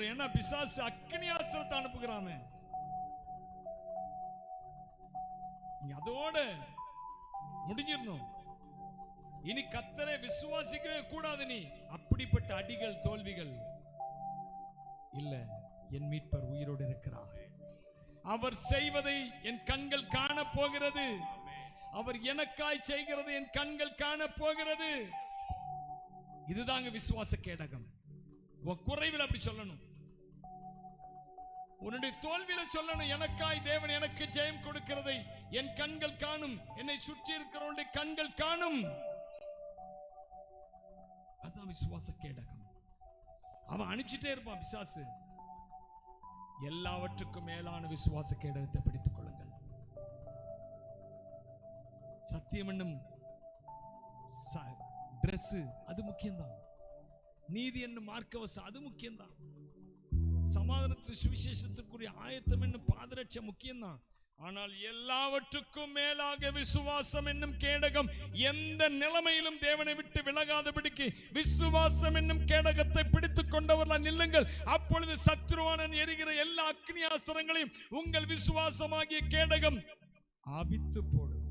ஏன்னா பிசாசு அக்னி ஆஸ்திரத்தை அனுப்புகிறாமே? அதோட முடிஞ்சிடணும். இனி கத்தரை விசுவாசிக்கவே கூடாது நீ. அப்படிப்பட்ட அடிகள் தோல்விகள் இல்ல என் மீட்பர் உயிரோடு இருக்கிறார். அவர் செய்வதை என் கண்கள் காண போகிறது அவர் எனக்காய் செய்கிறது என் கண்கள் காண போகிறது இதுதாங்க விசுவாச கேடகம். உன் குறைவில் அப்படி சொல்லணும். உன்னுடைய தோல்வியில சொல்லணும். எனக்காய் தேவன் எனக்கு ஜெயம் கொடுக்கிறதை என் கண்கள் காணும். என்னை சுற்றி இருக்கிறவனுடைய கண்கள் காணும். அதான் விசுவாச கேடகம். அவன் அனுப்பிச்சிட்டே இருப்பான் பிசாசு. எல்லாவற்றுக்கும் மேலான விசுவாச கேடகத்தை பிடித்துக் கொள்ளுங்கள். சத்தியம் என்னும் Dress அது முக்கியம்தான். நீதி என்னும் மார்க்கவசம் அது முக்கியம்தான். சமாதானத்து சுவிசேஷத்துக்குரிய ஆயத்தம் என்னும் பாதரட்ச முக்கியம்தான். ஆனால் எல்லாவற்றுக்கும் மேலாக விசுவாசம் என்னும் கேடகம் எந்த நிலைமையிலும் தேவனை விட்டு விலகாதபடிக்கு விசுவாசம் என்னும் கேடகத்தை பிடித்து கொண்டவர்களால் நில்லுங்கள். அப்பொழுது சத்ருவானன் எரிகிற எல்லா அக்னியாஸ்திரங்களையும் உங்கள் விசுவாசமாகிய கேடகம் அவித்து போடும்.